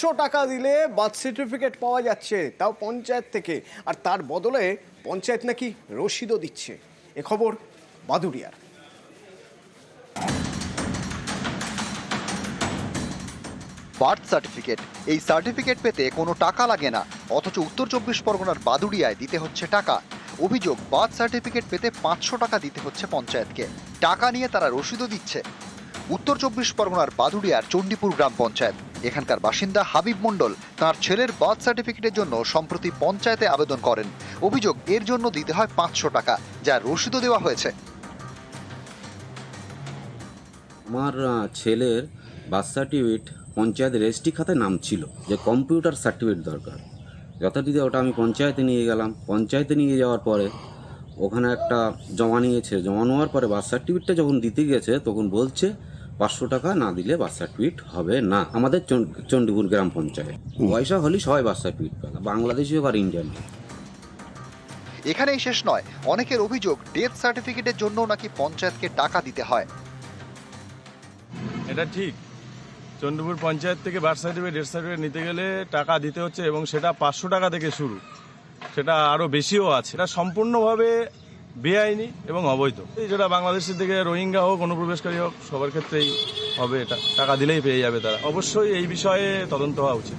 পাঁচশো টাকা দিলে বার্থ সার্টিফিকেট পাওয়া যাচ্ছে, তাও পঞ্চায়েত থেকে। আর তার বদলে পঞ্চায়েত নাকি রসিদও দিচ্ছে। এ খবর বাদুড়িয়ার। বার্থ সার্টিফিকেট এই সার্টিফিকেট পেতে কোনো টাকা লাগে না। অথচ উত্তর চব্বিশ পরগনার বাদুড়িয়ায় দিতে হচ্ছে টাকা। অভিযোগ, বার্থ সার্টিফিকেট পেতে পাঁচশো টাকা দিতে হচ্ছে পঞ্চায়েতকে। টাকা নিয়ে তারা রসিদও দিচ্ছে। উত্তর চব্বিশ পরগনার বাদুড়িয়ার চণ্ডীপুর গ্রাম পঞ্চায়েত। এখানকার বাসিন্দা হাবিব মণ্ডল তার ছেলের বার্থ সার্টিফিকেটের জন্য সম্প্রতি পঞ্চায়েতে আবেদন করেন। অভিযোগ এর জন্য দিতে হয় পাঁচশো টাকা, যা রসিদও দেওয়া হয়েছে। আমার ছেলের বার্থ সার্টিফিকেট পঞ্চায়েত রেজিস্ট্রি খাতায় নাম ছিল, যে কম্পিউটার সার্টিফিকেট দরকার। যথারীতি ওটা আমি পঞ্চায়েতে নিয়ে গেলাম। পঞ্চায়েতে নিয়ে যাওয়ার পরে ওখানে একটা জমা নিয়েছে। জমা নেওয়ার পরে বার্থ সার্টিফিকেটটা যখন দিতে গেছে, তখন বলছে পাঁচশো টাকা না দিলে বার্থ সার্টিফিকেট হবে না। আমাদের চণ্ডীপুর গ্রাম পঞ্চায়েত। পয়সা হলেই সবাই বার্থ সার্টিফিকেট পেল বাংলাদেশি হোক আর ইন্ডিয়ান এখানেই শেষ নয়। অনেকের অভিযোগ ডেথ সার্টিফিকেটের জন্য নাকি পঞ্চায়েতকে টাকা দিতে হয়। এটা ঠিক। চন্দ্রপুর পঞ্চায়েত থেকে বার্থ সার্টিফিকেট ডেথ সার্টিফিকেট নিতে গেলে টাকা দিতে হচ্ছে এবং সেটা পাঁচশো টাকা থেকে শুরু। সেটা আরও বেশিও আছে। এটা সম্পূর্ণভাবে বেআইনি এবং অবৈধ। এই যেটা বাংলাদেশের থেকে রোহিঙ্গা হোক অনুপ্রবেশকারী হোক সবার ক্ষেত্রেই হবে এটা। টাকা দিলেই পেয়ে যাবে তারা। অবশ্যই এই বিষয়ে তদন্ত হওয়া উচিত।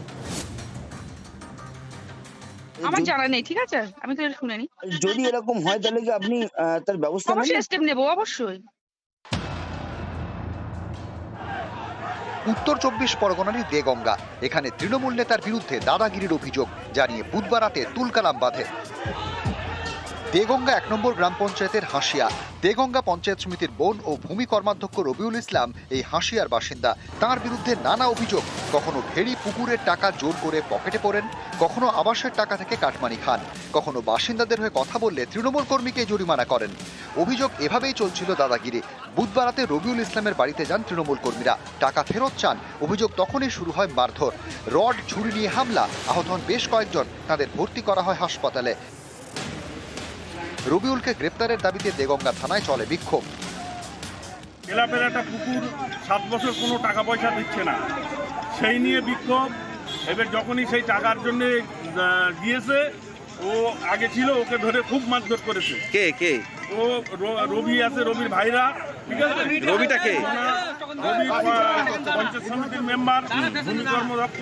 আমার জানা নেই ঠিক আছে? আমি তো শুনিনি যদি এরকম হয় তাহলে কি আপনি আহ, তার ব্যবস্থা নেবেন? অবশ্যই স্টেপ নেব অবশ্যই। উত্তর চব্বিশ পরগনারই দেগঙ্গা। এখানে তৃণমূল নেতার বিরুদ্ধে দাদাগিরির অভিযোগ জানিয়ে বুধবার রাতে তুলকালাম বাঁধে। দেগঙ্গা এক নম্বর গ্রাম পঞ্চায়েতের হাসিয়া। দেগঙ্গা পঞ্চায়েত সমিতির বোন ও ভূমি কর্মাধ্যক্ষ রবিউল ইসলাম এই হাসিয়ার বাসিন্দা। তার বিরুদ্ধে নানা অভিযোগ। কখনো ভেড়ি পুকুরের টাকা জোর করে পকেটে পড়েন, কখনো আবাসের টাকা থেকে কাটমানি খান, কখনো বাসিন্দাদের হয়ে কথা বললে তৃণমূল কর্মীকে জরিমানা করেন। অভিযোগ এভাবেই চলছিল দাদাগিরি। বুধবার রাতে রবিউল ইসলামের বাড়িতে যান তৃণমূল কর্মীরা। টাকা ফেরত চান। অভিযোগ তখনই শুরু হয় মারধর। রড ছুরি নিয়ে হামলা। আহত হন বেশ কয়েকজন। তাদের ভর্তি করা হয় হাসপাতালে। রবিউলকে গ্রেপ্তারের দাবিতে দেগঙ্গা থানায় চলে বিক্ষোভ। এলাপের একটা পুকুর সাত বছর কোনো টাকা পয়সা দিচ্ছে না। সেই নিয়ে বিক্ষোভ। এবার যখনই সেই টাকার জন্য দিয়েছে ও আগে ছিল ওকে ধরে খুব মারধর করেছে। কে কে? ও রবি আছে রবির ভাইরা। ঠিক আছে? রবিটা কে? পঞ্চায়েত সমিতির মেম্বার ভূমি কর্মদক্ষ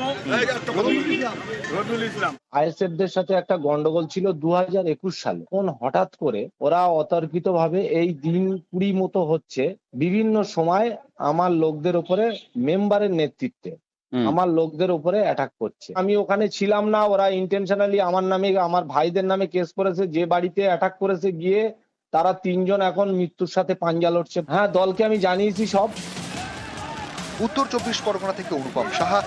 রবিউল ইসলাম আইএসএফদের সাথে একটা গন্ডগোল ছিল দু হাজার একুশ সালে। কোন হঠাৎ করে ওরা অতর্কিত ভাবে এই দিন কুড়ি মতো হচ্ছে বিভিন্ন সময় আমার লোকদের উপরে মেম্বারের নেতৃত্বে আমার লোকদের উপরে অ্যাটাক করছে। আমি ওখানে ছিলাম না ওরা ইন্টেনশনালি আমার নামে আমার ভাইদের নামে কেস করেছে যে বাড়িতে অ্যাটাক করেছে গিয়ে তারা তিনজন এখন মৃত্যুর সাথে পাঞ্জা লড়ছে। হ্যাঁ দলকে আমি জানিয়েছি সব। উত্তর চব্বিশ পরগনা থেকে অনুপম সাহা